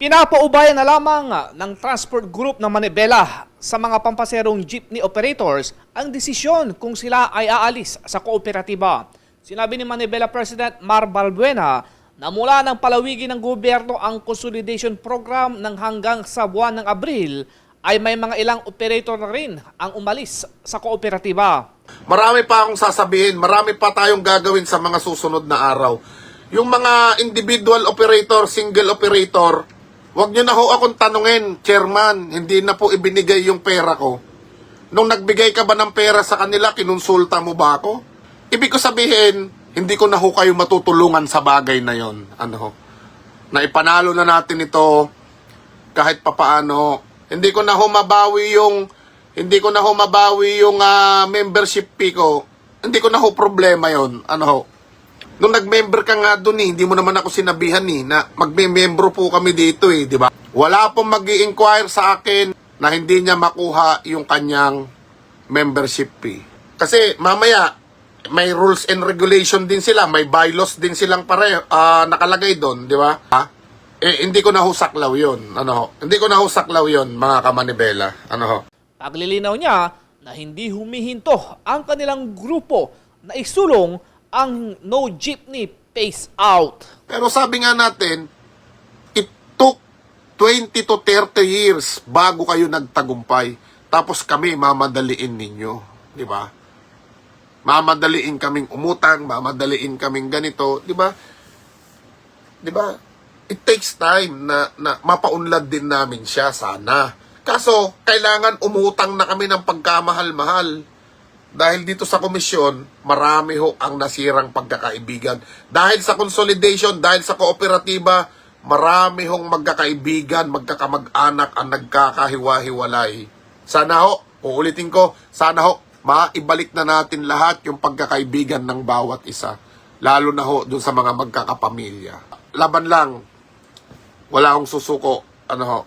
Pinapaubayan na lamang ng transport group ng Manibela sa mga pampaserong jeepney operators ang desisyon kung sila ay aalis sa kooperatiba. Sinabi ni Manibela President Mar Balbuena na mula ng palawigin ng gobyerno ang consolidation program ng hanggang sa buwan ng Abril ay may mga ilang operator na rin ang umalis sa kooperatiba. Marami pa akong sasabihin, marami pa tayong gagawin sa mga susunod na araw. Yung mga individual operator, single operator, wag nyo na ho akong tanungin, chairman, hindi na po ibinigay yung pera ko. Nung nagbigay ka ba ng pera sa kanila, kinonsulta mo ba ako? Ibig ko sabihin, hindi ko na ho kayo matutulungan sa bagay na yon. Ano ho? Na ipanalo na natin ito kahit papaano. Hindi ko na ho mabawi yung hindi ko na ho mabawi yung ah, membership fee ko. Hindi ko na ho problema yon. Ano ho? Nung nag-member ka nga doon eh, hindi mo naman ako sinabihan eh, na magme-membro po kami dito eh, di ba? Wala pong mag inquire sa akin na hindi niya makuha yung kanyang membership fee. Kasi mamaya, may rules and regulation din sila, may bylaws din silang pareho, ah, nakalagay doon, di ba? Eh, hindi ko na ho saklaw yun. Ano ho? Hindi ko na ho saklaw yun, mga kamanibela. Ano ho? Paglilinaw niya na hindi humihinto ang kanilang grupo na isulong ang no jeepney phase out. Pero sabi nga natin, it took 20 to 30 years bago kayo nagtagumpay. Tapos kami mamadaliin ninyo. Di ba? Mamadaliin kaming umutang, mamadaliin kaming ganito. Di ba? Di ba? It takes time na, na mapaunlad din namin siya sana. Kaso, kailangan umutang na kami ng pagkamahal-mahal. Dahil dito sa komisyon, marami ho ang nasirang pagkakaibigan. Dahil sa consolidation, dahil sa kooperatiba, marami hong magkakaibigan, magkakamag-anak ang nagkakahiwa-hiwalay. Sana ho, uulitin ko, sana ho, maibalik na natin lahat yung pagkakaibigan ng bawat isa. Lalo na ho dun sa mga magkakapamilya. Laban lang, wala akong susuko. Ano ho,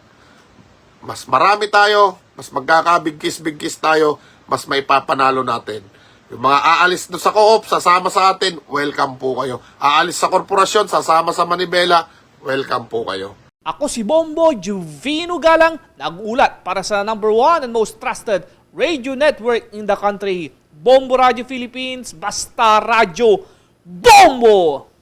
mas marami tayo, mas magkakabigkis-bigkis tayo, mas may papanalo natin. Yung mga aalis na sa co-op, sasama sa atin, welcome po kayo. Aalis sa korporasyon, sasama sa Manibela, welcome po kayo. Ako si Bombo Juvino Galang, nag-ulat para sa number one and most trusted radio network in the country, Bombo Radio Philippines, Basta Radio, Bombo!